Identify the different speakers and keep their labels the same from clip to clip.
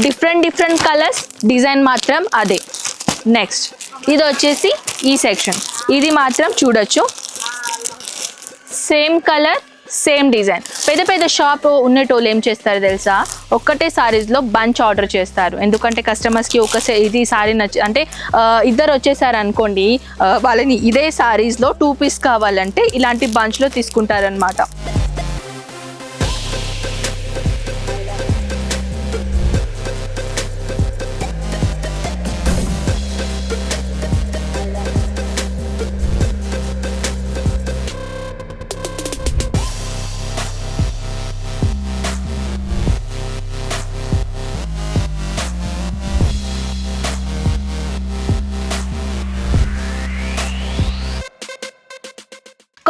Speaker 1: Different different colours design మాత్రం అదే. Next ఇది వచ్చేసి ఈ సెక్షన్ ఇది మాత్రం చూడొచ్చు. సేమ్ కలర్ సేమ్ డిజైన్ పెద్ద పెద్ద షాప్ ఉన్నటోళ్ళు ఏం చేస్తారు తెలుసా? ఒక్కటే సారీస్లో బంచ్ ఆర్డర్ చేస్తారు. ఎందుకంటే కస్టమర్స్కి ఒక ఇది సారీ నచ్చ అంటే ఇద్దరు వచ్చేసారు అనుకోండి వాళ్ళని ఇదే సారీస్లో టూ పీస్ కావాలంటే ఇలాంటి బంచ్లో తీసుకుంటారనమాట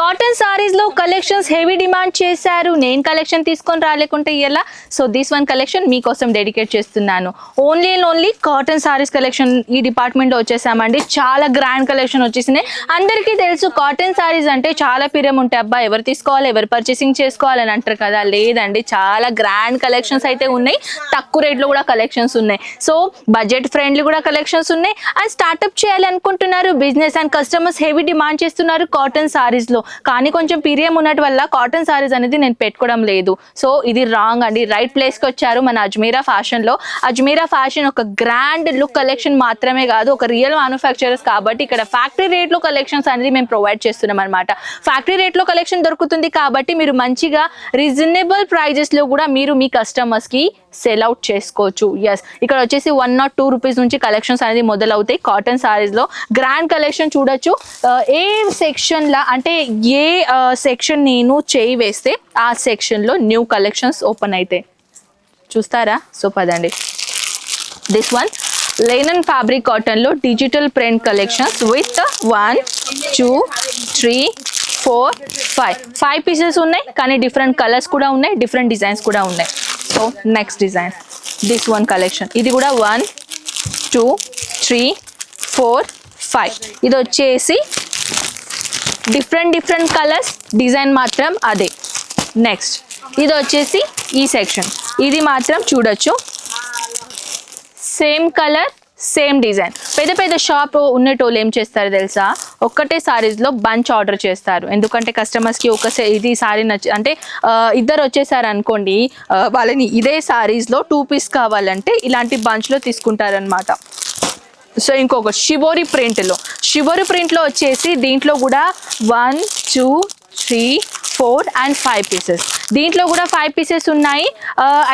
Speaker 1: కాటన్ సారీస్లో కలెక్షన్స్ హెవీ డిమాండ్ చేశారు. నేను కలెక్షన్ తీసుకొని రాలేకుంటే ఎలా? సో దిస్ వన్ కలెక్షన్ మీకోసం డెడికేట్ చేస్తున్నాను. Only and only cotton saris collection ఈ డిపార్ట్మెంట్లో వచ్చేసామండి. చాలా గ్రాండ్ కలెక్షన్ వచ్చేసినాయి. అందరికీ తెలుసు కాటన్ సారీస్ అంటే చాలా పిరం ఉంటాయి అబ్బా ఎవరు తీసుకోవాలి ఎవరు పర్చేసింగ్ చేసుకోవాలని అంటారు కదా? లేదండి చాలా గ్రాండ్ కలెక్షన్స్ అయితే ఉన్నాయి. తక్కువ రేట్లో కూడా కలెక్షన్స్ ఉన్నాయి. సో బడ్జెట్ ఫ్రెండ్లీ కూడా కలెక్షన్స్ ఉన్నాయి. అండ్ స్టార్ట్అప్ చేయాలి అనుకుంటున్నారు business and customers heavy demand చేస్తున్నారు కాటన్ సారీస్లో కానీ కొంచెం పీరియం ఉన్నట్టు వల్ల కాటన్ సారీస్ అనేది నేను పెట్టుకోవడం లేదు. సో ఇది రాంగ్ అండి. రైట్ ప్లేస్కి వచ్చారు మన అజ్మీరా ఫ్యాషన్లో అజ్మీరా ఫ్యాషన్ ఒక గ్రాండ్ లుక్ కలెక్షన్ మాత్రమే కాదు ఒక రియల్ మ్యానుఫ్యాక్చరర్స్ కాబట్టి ఇక్కడ ఫ్యాక్టరీ రేట్లో కలెక్షన్స్ అనేది మేము ప్రొవైడ్ చేస్తున్నాం అనమాట ఫ్యాక్టరీ రేట్లో కలెక్షన్ దొరుకుతుంది కాబట్టి మీరు మంచిగా రీజనబుల్ ప్రైజెస్లో కూడా మీరు మీ కస్టమర్స్కి సెల్ అవుట్ చేసుకోవచ్చు. ఎస్ ఇక్కడ వచ్చేసి వన్ నాట్ టూ రూపీస్ నుంచి కలెక్షన్స్ అనేది మొదలవుతాయి. కాటన్ సారీస్లో గ్రాండ్ కలెక్షన్ చూడొచ్చు. Uh, ఏ సెక్షన్లో అంటే ఏ సెక్షన్ నేను చేయి వేస్తే ఆ సెక్షన్లో న్యూ కలెక్షన్స్ ఓపెన్ అవుతాయి చూస్తారా? సో పదండి. దిస్ వన్ లెనన్ ఫ్యాబ్రిక్ కాటన్లో digital print collections with one two three four five five pieces ఉన్నాయి కానీ డిఫరెంట్ కలర్స్ కూడా ఉన్నాయి డిఫరెంట్ డిజైన్స్ కూడా ఉన్నాయి. So next design this one collection ఇది కూడా one two three four five ఇది వచ్చేసి డిఫరెంట్ డిఫరెంట్ కలర్స్ డిజైన్ మాత్రం అదే. నెక్స్ట్ ఇది వచ్చేసి ఈ సెక్షన్ ఇది మాత్రం చూడొచ్చు. సేమ్ కలర్ సేమ్ డిజైన్ పెద్ద పెద్ద షాప్ ఉన్నటోళ్ళు ఏం చేస్తారు తెలుసా? ఒక్కటే సారీస్లో బంచ్ ఆర్డర్ చేస్తారు. ఎందుకంటే కస్టమర్స్కి ఒక ఇది సారీ నచ్చ అంటే ఇద్దరు వచ్చేసారు అనుకోండి వాళ్ళని ఇదే సారీస్లో టూ పీస్ కావాలంటే ఇలాంటి బంచ్లో తీసుకుంటారనమాట సో ఇంకొక షివోరి ప్రింట్లో. షివోరి ప్రింట్లో వచ్చేసి దీంట్లో కూడా one two three four and five pieces. దీంట్లో కూడా ఫైవ్ పీసెస్ ఉన్నాయి.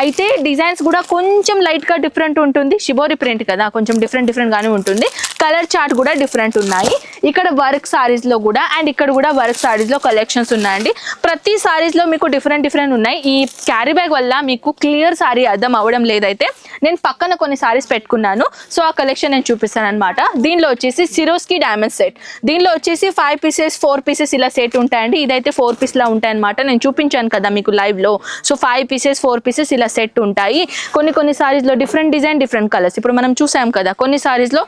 Speaker 1: అయితే డిజైన్స్ కూడా కొంచెం లైట్గా డిఫరెంట్ ఉంటుంది. షిబోరి ప్రింట్ కదా కొంచెం డిఫరెంట్ డిఫరెంట్గానే ఉంటుంది. కలర్ చార్ట్ కూడా డిఫరెంట్ ఉన్నాయి. ఇక్కడ వర్క్ సారీస్లో కూడా అండ్ ఇక్కడ కూడా వర్క్ సారీస్లో కలెక్షన్స్ ఉన్నాయండి. ప్రతి సారీస్లో మీకు డిఫరెంట్ డిఫరెంట్ ఉన్నాయి. ఈ క్యారీ బ్యాగ్ వల్ల మీకు క్లియర్ సారీ అర్థం అవ్వడం లేదైతే నేను పక్కన కొన్ని సారీస్ పెట్టుకున్నాను. సో ఆ కలెక్షన్ నేను చూపిస్తాను అనమాట దీనిలో వచ్చేసి సిరోస్కి డైమండ్ సెట్ దీనిలో వచ్చేసి ఫైవ్ పీసెస్ ఫోర్ పీసెస్ ఇలా సెట్ ఉంటాయండి. ఇదైతే ఫోర్ పీస్ లా ఉంటాయి అనమాట నేను చూపించాను కదా మీకు లైవ్లో. So five pieces four pieces ఇలా సెట్ ఉంటాయి. కొన్ని కొన్ని సారీస్లో డిఫరెంట్ డిజైన్ డిఫరెంట్ కలర్స్ ఇప్పుడు మనం చూసాం కదా కొన్ని సారీస్లో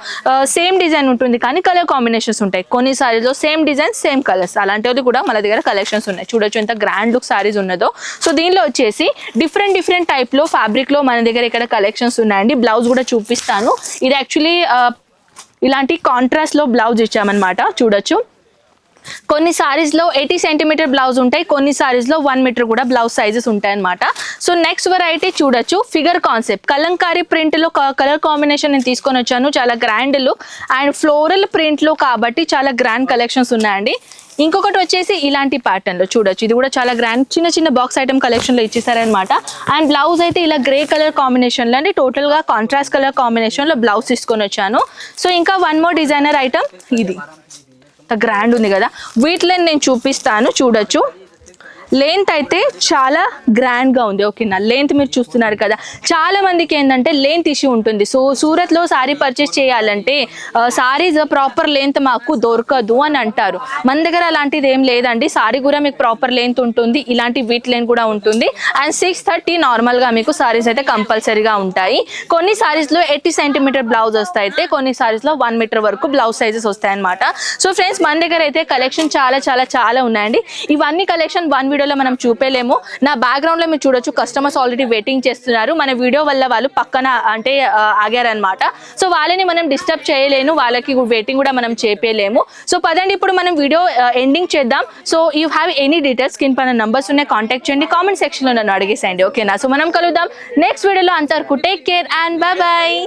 Speaker 1: సేమ్ డిజైన్ ఉంటుంది కానీ కలర్ కాంబినేషన్స్ ఉంటాయి. కొన్ని సారీలో సేమ్ డిజైన్ సేమ్ కలర్స్. అలాంటివి కూడా మన దగ్గర కలెక్షన్స్ ఉన్నాయి. చూడొచ్చు ఎంత గ్రాండ్ లుక్ సారీస్ ఉన్నదో. సో దీనిలో వచ్చేసి డిఫరెంట్ డిఫరెంట్ టైప్లో ఫ్యాబ్రిక్లో మన దగ్గర ఇక్కడ కలెక్షన్స్ ఉన్నాయండి. బ్లౌజ్ కూడా చూపిస్తాను. ఇది యాక్చువల్లీ ఇలాంటి కాంట్రాస్ట్లో బ్లౌజ్ ఇచ్చామన్నమాట. చూడొచ్చు. కొన్ని సారీస్లో ఎయిటీ సెంటీమీటర్ బ్లౌజ్ ఉంటాయి కొన్ని సారీస్లో వన్ మీటర్ కూడా బ్లౌజ్ సైజెస్ ఉంటాయి అనమాట సో నెక్స్ట్ వెరైటీ చూడొచ్చు. ఫిగర్ కాన్సెప్ట్ కలంకారీ ప్రింట్లో కలర్ కాంబినేషన్ నేను తీసుకొని వచ్చాను. చాలా గ్రాండ్ లుక్ అండ్ ఫ్లోరల్ ప్రింట్లో కాబట్టి చాలా గ్రాండ్ కలెక్షన్స్ ఉన్నాయండి. ఇంకొకటి వచ్చేసి ఇలాంటి ప్యాటర్న్లో చూడొచ్చు. ఇది కూడా చాలా గ్రాండ్ చిన్న చిన్న బాక్స్ ఐటమ్ కలెక్షన్లో ఇచ్చేసారనమాట అండ్ బ్లౌజ్ అయితే ఇలా గ్రే కలర్ కాంబినేషన్లో అండి. అంటే కాంట్రాస్ట్ కలర్ కాంబినేషన్లో బ్లౌజ్ తీసుకొని వచ్చాను. సో ఇంకా వన్ మోర్ డిజైనర్ ఐటమ్ ఇది. గ్రాండ్ ఉంది కదా. వీటిలో నేను చూపిస్తాను చూడొచ్చు. లెంత్ అయితే చాలా గ్రాండ్గా ఉంది ఓకేనా లెంత్ మీరు చూస్తున్నారు కదా. చాలా మందికి ఏంటంటే లెంత్ ఇష్యూ ఉంటుంది. సో సూరత్లో సారీ పర్చేస్ చేయాలంటే సారీస్ ప్రాపర్ లెంత్ మాకు దొరకదు అని అంటారు. మన దగ్గర అలాంటిది ఏం లేదండి. సారీ కూడా మీకు ప్రాపర్ లెంత్ ఉంటుంది. ఇలాంటి వీట్ లెంత్ కూడా ఉంటుంది. అండ్ సిక్స్ థర్టీ నార్మల్గా మీకు సారీస్ అయితే కంపల్సరీగా ఉంటాయి. కొన్ని సారీస్లో ఎయిటీ సెంటీమీటర్ బ్లౌజ్ వస్తాయితే అయితే కొన్ని సారీస్లో వన్ మీటర్ వరకు బ్లౌజ్ సైజెస్ వస్తాయి అనమాట సో ఫ్రెండ్స్ మన దగ్గర అయితే కలెక్షన్ చాలా చాలా చాలా ఉన్నాయండి. ఇవన్నీ కలెక్షన్ వన్ వీడియో వీడియోలో మనం చూపేలేము నా బ్యాక్గ్రౌండ్లో మీరు చూడొచ్చు కస్టమర్స్ ఆల్రెడీ వెయిటింగ్ చేస్తున్నారు. మన వీడియో వల్ల వాళ్ళు పక్కన అంటే ఆగారనమాట సో వాళ్ళని మనం డిస్టర్బ్ చేయలేను వాళ్ళకి వెయిటింగ్ కూడా మనం చేపేయలేము సో పదండి ఇప్పుడు మనం వీడియో ఎండింగ్ చేద్దాం. So you have any details కింద పైన నంబర్స్ ఉన్నాయి కాంటాక్ట్ చేయండి. కామెంట్ సెక్షన్లో నన్ను అడిగేసేయండి ఓకేనా సో మనం కలుద్దాం. నెక్స్ట్ వీడియోలో అంతవరకు take care and bye bye